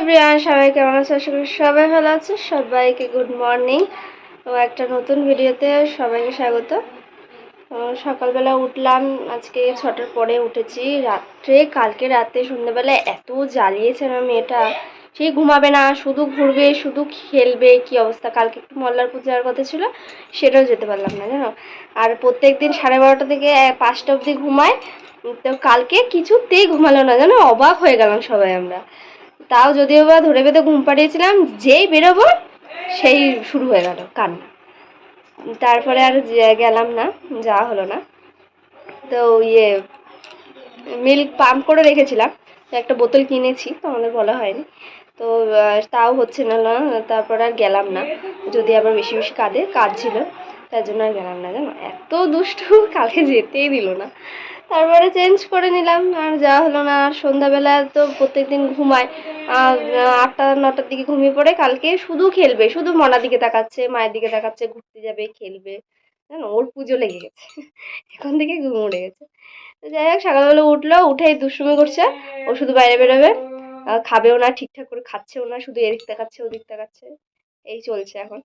Everyone, সবাই কেমন আছে? আশা করি সবাই ভালো আছে। সবাইকে গুড মর্নিং। তো একটা নতুন ভিডিওতে সবাইকে স্বাগত। সকালবেলা উঠলাম। আজকে ছটার পরে উঠেছি। রাত্রে, কালকে রাতে সন্ধ্যেবেলা এত জ্বালিয়েছে না মেয়েটা। সেই ঘুমাবে না, শুধু ঘুরবে, শুধু খেলবে। কি অবস্থা? কালকে একটু মল্লার যাওয়ার কথা ছিল, সেটাও যেতে পারলাম না, জানো? আর প্রত্যেক দিন সাড়ে বারোটা থেকে পাঁচটা অবধি ঘুমায়। তো কালকে কিছুতেই ঘুমালো না, জানো? অবাক হয়ে গেলাম সবাই আমরা। তাও যদিও বা ধরে বেঁধে ঘুম পাড়িয়েছিলাম, যেই বেরোবো সেই শুরু হয়ে গেল কান্না তারপরে আর গেলাম না, যাওয়া হলো না। তো ইয়ে মিল্ক পাম্প করে রেখেছিলাম। একটা বোতল কিনেছি তো আমাদের বলা হয়নি। তো তাও হচ্ছে না তারপর আর গেলাম না। যদি আবার বেশি বেশি কাঁদে কাজ ছিল তার জন্য আর গেলাম না জানো? এত দুষ্টু, কালকে যেতেই দিল না। তারপরে চেঞ্জ করে নিলাম, আর যাওয়া হলো না। আর সন্ধ্যাবেলা তো প্রত্যেকদিন ঘুমায়। আটটা, নটার দিকে ঘুমিয়ে পড়ে কালকে শুধু খেলবে, শুধু মনার দিকে তাকাচ্ছে, মায়ের দিকে তাকাচ্ছে, ঘুরতে যাবে, খেলবে। জানো, ওর পুজো লেগে গেছে। এখন থেকে ঘুম উড়ে গেছে। তো যাই হোক, সকালবেলা উঠল, উঠেই দুষ্টুমি করছে। ও শুধু বাইরে বেরোবে। খাবেও না, ঠিকঠাক করে খাচ্ছেও না, শুধু এদিক তাকাচ্ছে, ওদিক তাকাচ্ছে। এই চলছে এখন।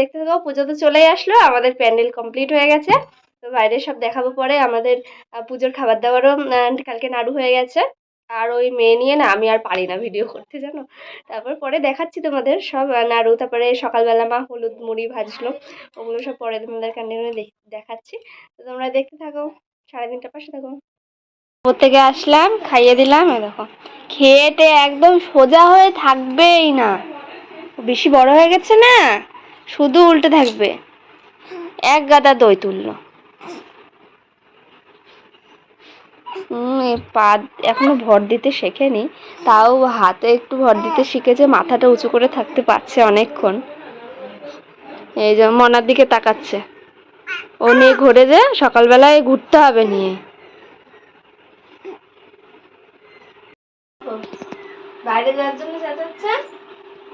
দেখতে থাকো পুজো তো চলেই আসলো, আমাদের প্যান্ডেল কমপ্লিট হয়ে গেছে। তো বাইরে সব দেখাবো পরে, আমাদের পুজোর খাবার দাবারও কালকে নাড়ু হয়ে গেছে। আর ওই মেয়ে নিয়ে না, আমি আর পারি না ভিডিও করতে, জানো? তারপর পরে দেখাচ্ছি তোমাদের সব নাড়ু, তারপরে সকালবেলা মা হলুদ মুড়ি ভাজলো, ওগুলো সব পরে তোমাদের কন্টিনিউ দেখাচ্ছি। তো তোমরা দেখতে থাকো সাড়ে তিনটার পাশে থাকো। থেকে আসলাম, খাইয়ে দিলাম দেখো। খেয়েটে একদম সোজা হয়ে থাকবেই না। বেশি বড় হয়ে গেছে না? শুধু উল্টে থাকবে। এক গাদা দই তুললো। পা এখনও ভর দিতে শেখেনি, তাও হাতে একটু ভর দিতে শিখেছে, মাথাটা উঁচু করে থাকতে পারছে অনেকক্ষণ। এই যে মনার দিকে তাকাচ্ছে। ও নিয়ে ঘুরে যে সকালবেলায় ঘুরতে হবে নিয়ে। বাইরে যাওয়ার জন্য চেঁচাচ্ছে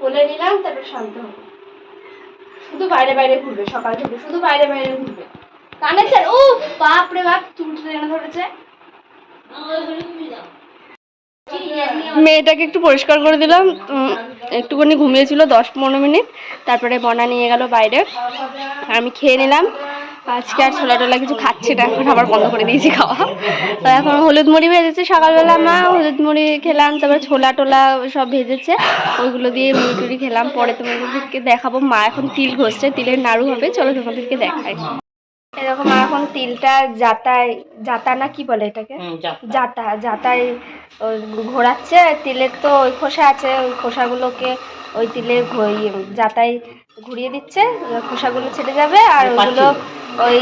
বলে নিলাম, তারপর শান্ত হবে। শুধু বাইরে বাইরে ঘুরবে, সকাল থেকে শুধু বাইরে বাইরে ঘুরবে। কানে স্যার, ও বাপ রে বাপ, চুল টেনে ধরেছে। মেয়েটাকে একটু পরিষ্কার করে দিলাম একটুখানি ঘুমিয়েছিল দশ পনেরো মিনিট, তারপরে বনা নিয়ে গেল বাইরে। আমি খেয়ে নিলাম আজকে আর ছোলা টোলা কিছু খাচ্ছি না এখন আবার বন্ধ করে দিয়েছি খাওয়া। তো এখন হলুদ মুড়ি ভেজেছে সকালবেলা মা হলুদ মুড়ি খেলাম তারপরে ছোলা টোলা সব ভেজেছে ওইগুলো দিয়ে মুড়ি টুড়ি খেলাম পরে তোমাদেরকে দেখাবো মা এখন তিল ঘষছে তিলের নাড়ু হবে চলো তোমাদেরকে দেখাই। এরকম এখন তিলটা জাতায় জাতা না কি বলে এটাকে? জাতা। জাতায় ঘোরাচ্ছে তিলের তো ওই খোসা আছে ওই খোসাগুলোকে ওই তিলের জাতায় ঘুরিয়ে দিচ্ছে খোসাগুলো ছেড়ে যাবে আর ওগুলো ওই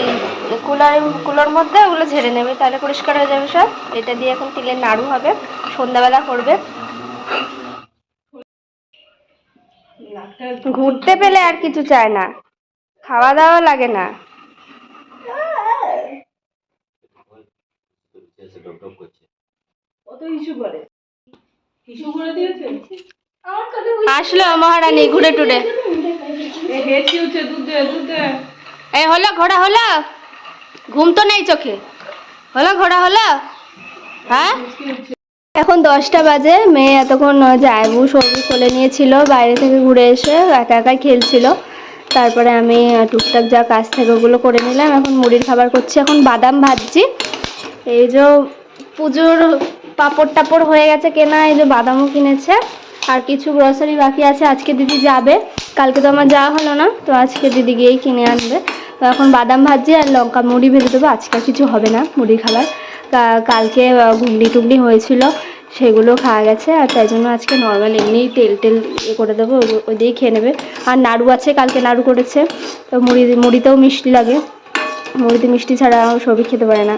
কুলার, কুলোর মধ্যে ওগুলো ঝেড়ে নেবে, তাহলে পরিষ্কার হয়ে যাবে সব। এটা দিয়ে এখন তিলের নাড়ু হবে, সন্ধ্যাবেলা করবে। ঘুরতে পেলে আর কিছু চায় না খাওয়া দাওয়া লাগে না। আসলো মহারানী, ঘুরে টুরে। দুধ এই হলো, ঘোড়া, হলো। ঘুম তো নেই চোখে। হলো, ঘোড়া, হলো। হ্যাঁ? এখন দশটা বাজে, মেয়ে এতক্ষণ জায়বু সবজি খুলে নিয়েছিল, বাইরে থেকে ঘুরে এসে একা একাই খেলছিল। তারপরে আমি টুকটাক যা কাজ থেকে ওগুলো করে নিলাম। এখন মুড়ির খাবার করছি, এখন বাদাম ভাজছি। এই যে পুজোর পাপড় টাপড় হয়ে গেছে কেনা, এই যে বাদামও কিনেছে। আর কিছু গ্রসারি বাকি আছে, আজকে দিদি যাবে। কালকে তো আমার যাওয়া হলো না, তো আজকে দিদি গিয়েই কিনে আনবে। তো এখন বাদাম ভাজি আর লঙ্কা, মুড়ি ভেজে দেবো, আজকে কিছু হবে না মুড়ি খাবার। কালকে ঘুগনি টুগনি হয়েছিল, সেগুলো খাওয়া গেছে, আর তাই জন্য আজকে নর্মাল এমনি তেল টেল করে দেবো ওই দিয়েই খেয়ে নেবে। আর নাড়ু আছে, কালকে নাড়ু করেছে, তো মুড়ি, মুড়িতেও মিষ্টি লাগে। মুড়িতে মিষ্টি ছাড়া সবই খেতে পারে না।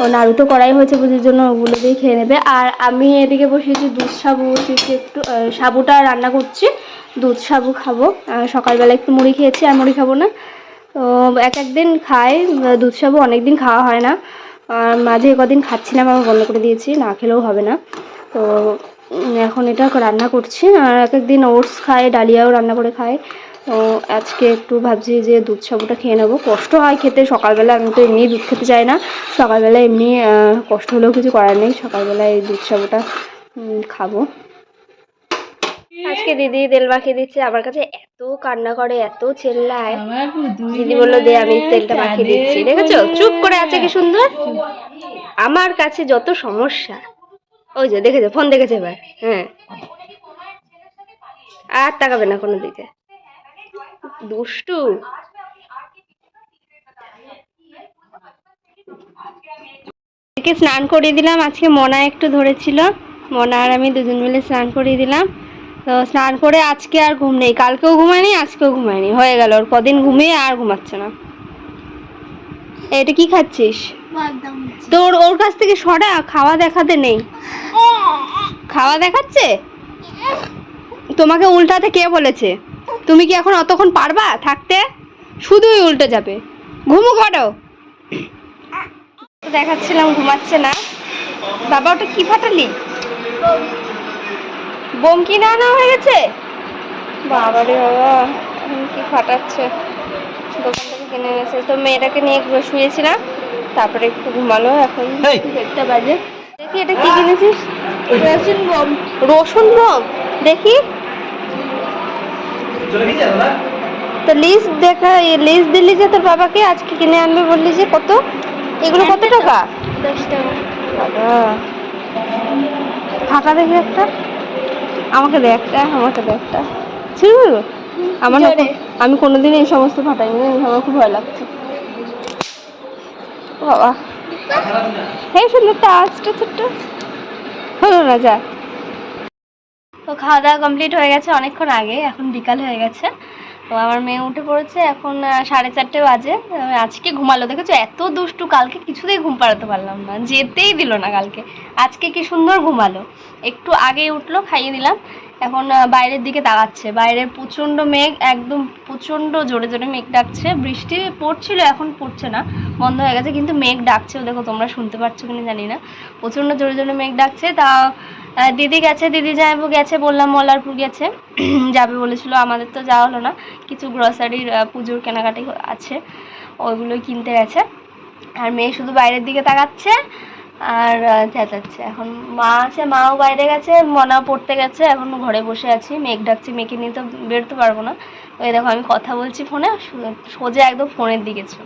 ও নাড়ু তো করাই হয়েছে পুজোর জন্য, ওগুলো দিয়ে খেয়ে নেবে। আর আমি এদিকে বসিয়েছি দুধ সাবু, বসিয়েছি একটু সাবুটা রান্না করছি। দুধ সাবু খাব। সকালবেলা একটু মুড়ি খেয়েছি, আর মুড়ি খাব না। তো এক একদিন খাই, দুধ সাবু অনেক দিন খাওয়া হয় না। আর মাঝে কদিন খাচ্ছিলাম, আবার বন্ধ করে দিয়েছি, না খেলেও হবে না। তো এখন এটা রান্না করছি। আর এক একদিন ওটস খায় ডালিয়াও রান্না করে খাই। তো আজকে একটু ভাবছি যে দুধ সাবুটা খেয়ে নেব। কষ্ট হয় খেতে সকালবেলা আমি তো এমনি দুধ খেতে চাই না। সকালবেলা এমনি কষ্ট হলেও কিছু করার নেই। সকালবেলা এই দুধ সাবুটা খাব। আজকে দিদি তেল মাখিয়ে দিচ্ছে আমার কাছে এত কান্না করে এত চেল্লায়। দিদি বলল দে আমি তেলটা মাখিয়ে দিচ্ছি। দেখেছ? চুপ করে আছে কি সুন্দর? আমার কাছে যত সমস্যা ওই যে দেখেছ ফোন দেখেছে এবার? হ্যাঁ। আর তাকাবে না কোনো দিকে। দুষ্টু। আজকে স্নান করিয়ে দিলাম, আজকে মনা একটু ধরেছিল। মনা আর আমি দুজন মিলে স্নান করিয়ে দিলাম। তো স্নান করে আজকে আর ঘুম নেই। কালকেও ঘুমায়নি, আজকেও ঘুমায়নি। হয়ে গেল, ওর কদিন ঘুমিয়ে আর ঘুমাচ্ছে না। এটা কি খাচ্ছিস? তোর ওর কাছ থেকে সরা, খাওয়া দেখাতে নেই। খাওয়া দেখাচ্ছে? তোমাকে উল্টাতে কে বলেছে? তুমি কি এখন অতক্ষণ পারবা থাকতে? শুধুই উল্টে যাবে। ঘুমু করো দেখাচ্ছিলাম ঘুমাচ্ছে না। বাবা ওটা কি ফাটালি? বোম না না হয়ে গেছে? বাবা রে বাবা কি ফাটাচ্ছে? দোকান থেকে কিনে এনেছে তো মেয়েটাকে নিয়ে একটু শুয়েছিলাম তারপরে একটু ঘুমালো এখন। দেড়টা বাজে। দেখি এটা কি কিনেছিস? রসুন বোম রসুন বোম দেখি। তো লিস্ট দেখা লিস্ট দিলি যে তোর বাবাকে আজকে কিনে আনবে বললি যে কত? এগুলো কত টাকা? ফাটা দেখি একটা? আমাকে দে একটা আমাকে দে একটা। ছিল আমার আমি কোনোদিন এই সমস্ত ফাটাইনি আমার খুব ভয় লাগছে। বাবা। হ্যাঁ সুন্দর টাচটা ছোট্ট। হলো না যা। তো খাওয়া দাওয়া কমপ্লিট হয়ে গেছে অনেকক্ষণ আগে, এখন বিকাল হয়ে গেছে। তো আমার মেয়ে উঠে পড়েছে, এখন সাড়ে চারটে বাজে। আজকে ঘুমালো, দেখেছ? এত দুষ্টু, কালকে কিছুতেই ঘুম পাড়াতে পারলাম না, যেতেই দিল না কালকে। আজকে কি সুন্দর ঘুমালো। একটু আগেই উঠল, খাইয়ে দিলাম এখন বাইরের দিকে তাকাচ্ছে। বাইরে প্রচণ্ড মেঘ, একদম প্রচণ্ড জোরে জোরে মেঘ ডাকছে। বৃষ্টি পড়ছিল, এখন পড়ছে না। বন্ধ হয়ে গেছে, কিন্তু মেঘ ডাকছে দেখো তোমরা শুনতে পাচ্ছ কিনা জানি না। প্রচণ্ড জোরে জোরে মেঘ ডাকছে, তা দিদি গেছে, দিদি জামাইবু গেছে, বললাম মল্লারপুর গেছে, যাবে বলেছিল, আমাদের তো যাওয়া হলো না, কিছু গ্রসারির পুজোর কেনাকাটি আছে, ওইগুলো কিনতে গেছে, আর মেয়ে শুধু বাইরের দিকে তাকাচ্ছে, আর চেঁচাচ্ছে, এখন মা আছে, মাও বাইরে গেছে, মনা পড়তে গেছে, এখন ঘরে বসে আছি, মেঘ ডাকছি, মেয়েকে নিয়ে তো বেরোতে পারব না, ওই দেখো আমি কথা বলছি ফোনে সোজা একদম ফোনের দিকে ছিল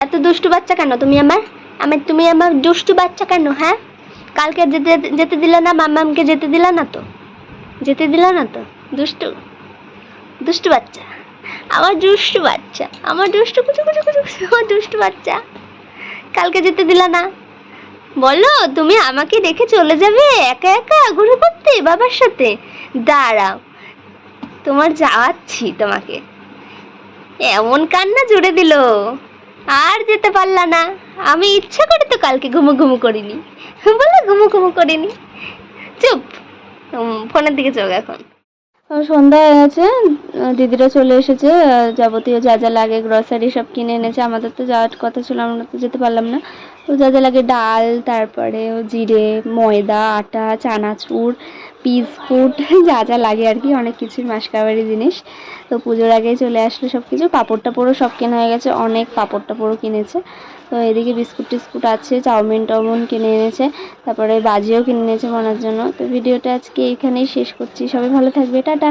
এত দুষ্টু বাচ্চা কেন তুমি আমার? আমার তুমি আমার দুষ্টু বাচ্চা কেন হ্যাঁ? কালকে যেতে যেতে দিলে না মাম্মামকে যেতে দিলা না তো? যেতে দিলা না তো? দুষ্টু দুষ্টু বাচ্চা। আমার দুষ্টু বাচ্চা। আমার দুষ্টু, কুচু কুচু কুচু আমার দুষ্টু বাচ্চা। কালকে যেতে দিলা না। বলো, তুমি আমাকে দেখে চলে যাবে একা একা ঘুরে করতে বাবার সাথে? দাঁড়াও, তোমার যাওয়াচ্ছি তোমাকে। এমন কান্না জুড়ে দিল। আর যেতে পারলা না। আমি ইচ্ছা করে তো কালকে ঘুমো ঘুমো করিনি। বলে ঘুমো ঘুমু করিনি। চুপ। ফোনের দিকে চোখ এখন। সন্ধ্যা হয়ে গেছে। দিদিরা চলে এসেছে। যাবতীয় যা যা লাগে গ্রসারি সব কিনে এনেছে। আমাদের তো যাওয়ার কথা ছিল, আমরা তো যেতে পারলাম না। তো যা যা লাগে, ডাল, তারপরে জিরে, ময়দা, আটা, চানাচুর বিস্কুট যা যা লাগে আর কি, অনেক কিছুই মাসকাবারি জিনিস। তো পুজোর আগেই চলে আসলো সব কিছু পাপড় টাপড়ও সব কেনা হয়ে গেছে, অনেক পাপড় টাপড়ও কিনেছে। তো এদিকে বিস্কুট টিস্কুট আছে, চাউমিন টাউমিন কিনে এনেছে, তারপরে বাজিও কিনে এনেছে মনার জন্য। তো ভিডিওটা আজকে এখানেই শেষ করছি। সবাই ভালো থাকবে, টাটা।